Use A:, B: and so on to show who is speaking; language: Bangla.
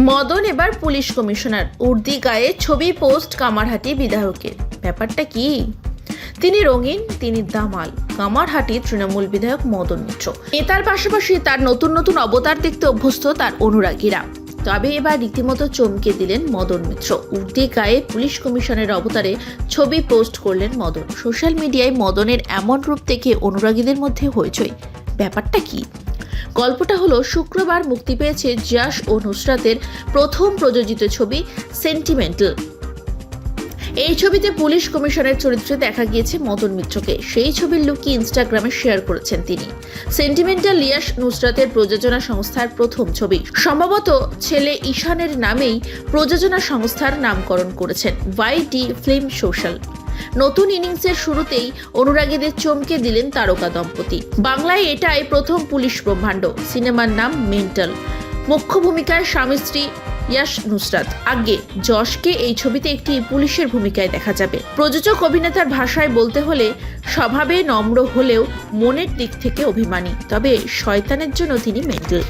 A: মদন এবার পুলিশ কমিশনার। উর্দি গায়ে ছবি পোস্ট কামারহাটি বিধায়কের। ব্যাপারটা কি? তিনি রঙিন, তিনি দামাল। কামারহাটি তৃণমূল বিধায়ক মদন মিত্র। নেতার পাশাপাশি তার নতুন নতুন অবতার দেখতে অভ্যস্ত তার অনুরাগীরা। তবে এবার রীতিমতো চমকে দিলেন মদন মিত্র। উর্দি গায়ে পুলিশ কমিশনের অবতারে ছবি পোস্ট করলেন মদন। সোশ্যাল মিডিয়ায় মদনের এমন রূপ দেখে অনুরাগীদের মধ্যে হইচই। ব্যাপারটা কি? গল্পটা হলো, শুক্রবার মুক্তি পেয়েছে জাস ও নুসরাতের প্রথম প্রযোজিত ছবি সেন্টিমেন্টাল এই ছবিতে পুলিশ কমিশনের চরিত্রে দেখা গিয়েছে মদন মিত্রকে। সেই ছবির লুকি ইনস্টাগ্রামে শেয়ার করেছেন তিনি। সেন্টিমেন্টাল লিয়াস নুসরাতের প্রযোজনা সংস্থার প্রথম ছবি। সম্ভবত ছেলে ঈশানের নামেই প্রযোজনা সংস্থার নামকরণ করেছেন। ওয়াই ডি ফিল্ম সোশ্যাল নতুন ইনিংসের শুরুতেই অনুরাগীদের চমকে দিলেন তারকা দম্পতি। বাংলায় এটাই প্রথম পুলিশ ব্রহ্মাণ্ড। সিনেমার নাম মেন্টাল। মুখ্য ভূমিকায় স্বামী স্ত্রী ইয়াশ নুসরাত। আগে যশকে এই ছবিতে একটি পুলিশের ভূমিকায় দেখা যাবে। প্রযোজক, অভিনেতার ভাষায় বলতে হলে স্বভাবে নম্র হলেও মনের দিক থেকে অভিমানী। তবে শয়তানের জন্য তিনি মেন্টাল।